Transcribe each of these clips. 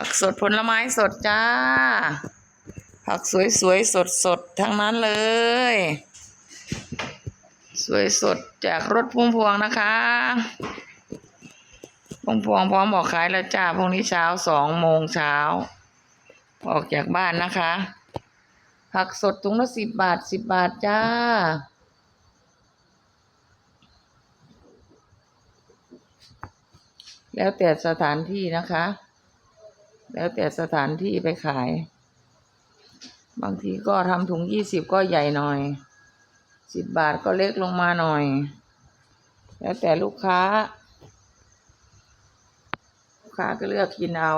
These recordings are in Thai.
ผักสดผลไม้สดจ้า ผักสวยสวยสดสดทั้งนั้นเลย สวยสดจากรถพุ่มพวงนะคะพุ่มพวงพร้อมบอกขายแล้วจ้าพรุ่งนี้เช้าสองโมงเช้า ออกจากบ้านนะคะ ผักสดถุงละสิบบาทสิบบาทจ้าแล้วแต่สถานที่นะคะ แล้วแต่สถานที่ไปขาย บางทีก็ทำถุงยี่สิบก็ใหญ่หน่อย สิบบาทก็เล็กลงมาหน่อย แล้วแต่ลูกค้า ลูกค้าก็เลือกกินเอา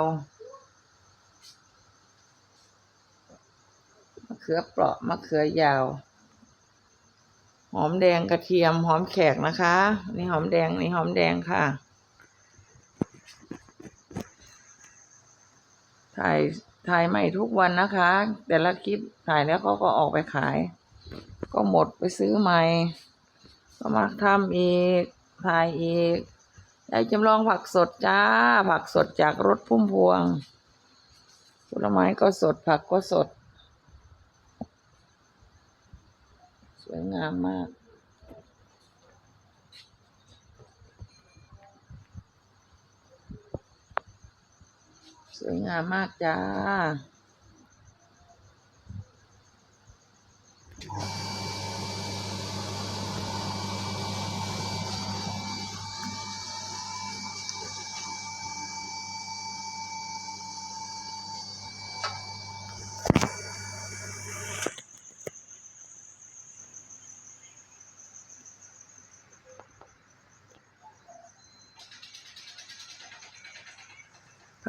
มะเขือเปราะมะเขือยาว หอมแดงกระเทียมหอมแขกนะคะ นี่หอมแดงนี่หอมแดงค่ะ ถ่ายถ่ายใหม่ทุกวันนะคะ แต่ละคลิปถ่ายแล้วเขาก็ออกไปขาย ก็หมดไปซื้อใหม่ก็มาทำอีกถ่ายอีกยายจำลองผักสดจ้า ผักสดจากรถพุ่มพวง ผลไม้ก็สดผักก็สด สวยงามมาก สวยงามมากจ้า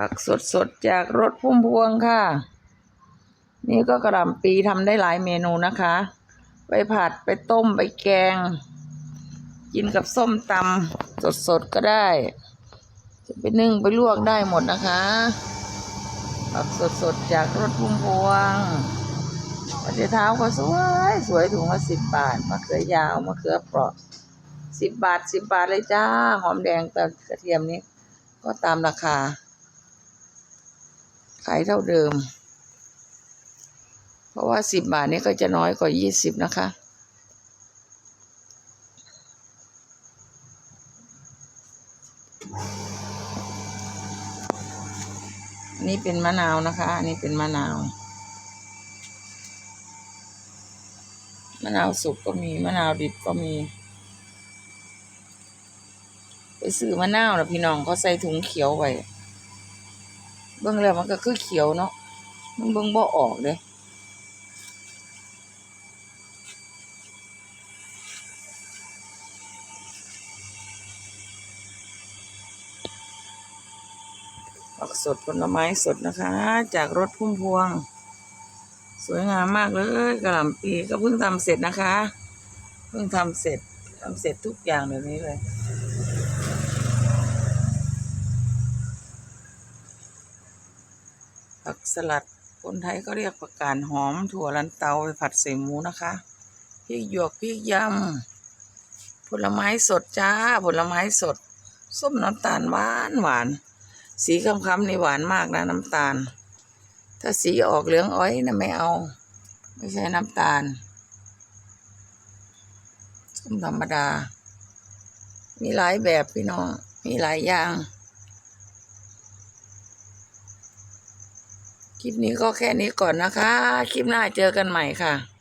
ผักสดสดๆจากรถพุ่มพวงค่ะ นี่ก็กระหล่ำปีทำได้หลายเมนูนะคะ ไปผัดไปต้มไปแกง กินกับส้มตำสดสดๆก็ได้ จะไปนึ่งไปลวกได้หมดนะคะ ผักสดสดๆจากรถพุ่มพวงกระเขือเท้าก็สวยสวยถุงละสิบบาทมะเขือยาวมะเขือเปราะสิบบาทสิบบาทเลยจ้า หอมแดงกับกระเทียมนี้ก็ตามราคา ขายเท่าเดิม เพราะว่าสิบบาทนี้ก็จะน้อยกว่ายี่สิบนะคะนนี้เป็นมะนาวนะคะอันนี้เป็นมะนาว มะนาวสุกก็มีมะนาวดิบก็มีไปซื้อมะนาวนะพี่น้องเขาใส่ถุงเขียวไว้ เบิ่งแล้วมันก็คือเขียวเนาะมันเบิ่งบ่ออกเลยผักสดผลไม้สดนะคะ จากรถพุ่มพวง สวยงามมากเลยกระหล่ำปีก็เพิ่งทำเสร็จนะคะ เพิ่งทำเสร็จทำเสร็จทุกอย่างแบบนี้เลย ผัก สลัด คนไทยก็เรียกผักกาดหอม ถั่วลันเตาไปผัดใส่หมูนะคะพริกหยวกพริกยำผลไม้สดจ้า ผลไม้สด ส้มน้ำตาลหวานหวาน สีค้ำๆนี่หวานมากนะน้ำตาล ถ้าสีออกเหลืองอ้อยนะไม่เอา ไม่ใช่น้ำตาล ส้มธรรมดา มีหลายแบบพี่น้อง มีหลายอย่าง คลิปนี้ก็แค่นี้ก่อนนะคะ คลิปหน้าเจอกันใหม่ค่ะ